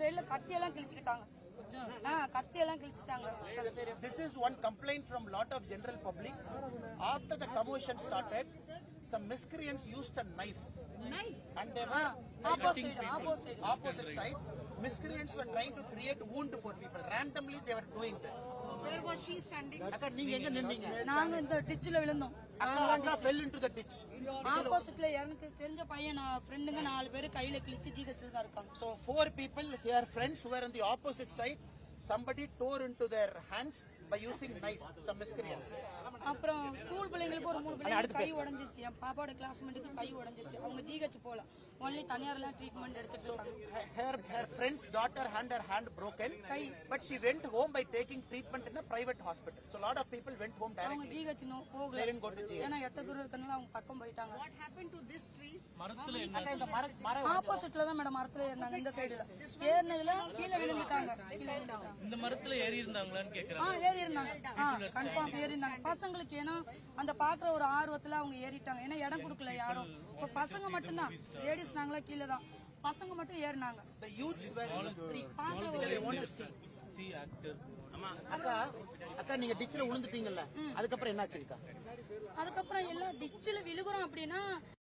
சைடுல கத்தி எல்லாம் கிழிச்சுக்கிட்டாங்க ஆ கத்தி எல்லாம் கிழிச்சிட்டாங்க சில பேர் This is one complaint from lot of general public. After the commotion started, some miscreants used a knife. Knife? And they were opposite opposite opposite side. Miscreants were trying to create wound for people. Randomly they were doing this. Where was she standing? அக்கா நீங்க எங்க நின்னீங்க நாங்க இந்த டிச்சில் விழுந்தோம் அக்கா அக்கா fell into the ditch. ஆப்போசிட்ல எனக்கு தெரிஞ்ச பையன் நான் ஃப்ரெண்டுங்க நாலு பேர் கையில கிழிச்சு ஜிஹெச்ல தான் இருக்காங்க So four people here, friends who were on the opposite side, somebody tore into their hands by using knife. Some miscreants. அப்புறம் ஸ்கூல் பிள்ளைங்களுக்கு ஒரு மூணு பிள்ளைங்க கை உடைஞ்சிச்சு. என் பாப்பாவோட கிளாஸ்மேட்டுக்கு கை உடைஞ்சிச்சு. அவங்க ஜிஹெச் போல. ஒன்லி தனியார்லாம் ட்ரீட்மெண்ட் எடுத்துட்டு இருக்காங்க. her friend's daughter had her hand broken, Kai. but she went home by taking treatment in a private hospital. So a lot of people went home அவங்க. ஜிஹெச் போகல. To GH. ஏன்னா எட்ட தூரம் இருக்கனால அவங்க பக்கம் போயிட்டாங்க. What happened to this tree? அக்கா, இந்த மர- மர- ஆப்போசிட்ல தான் மேடம் மரத்துல ஏறினாங்க. இந்த சைடுல ஏறினதுல கீழே விழுந்துட்டாங்க. இந்த மரத்துல ஏறி இருந்தாங்களான்னு கேக்குறாங்க. ஏறி இருந்தாங்க ஆ கன்ஃபார்ம் ஏறி இருந்தாங்க பசங்களுக்கு ஏன்னா அந்த பாக்குற ஒரு ஆர்வத்துல அவங்க ஏறிட்டாங்க. ஏன்னா இடம் கொடுக்கல யாரும். இப்ப பசங்க மட்டும்தான். லேடிஸ் நாங்களா கீழே தான். பசங்க மட்டும் ஏறினாங்க. பாக்குற ஒரு want to see. சி ஆக்டர் அக்கா அக்கா நீங்க டிச்சில விழுந்துட்டீங்கல்ல. அதுக்கப்புறம் என்னாச்சுக்கா அதுக்கப்புறம் எல்லாம் டிச்சில் விழுகுறோம் அப்படின்னா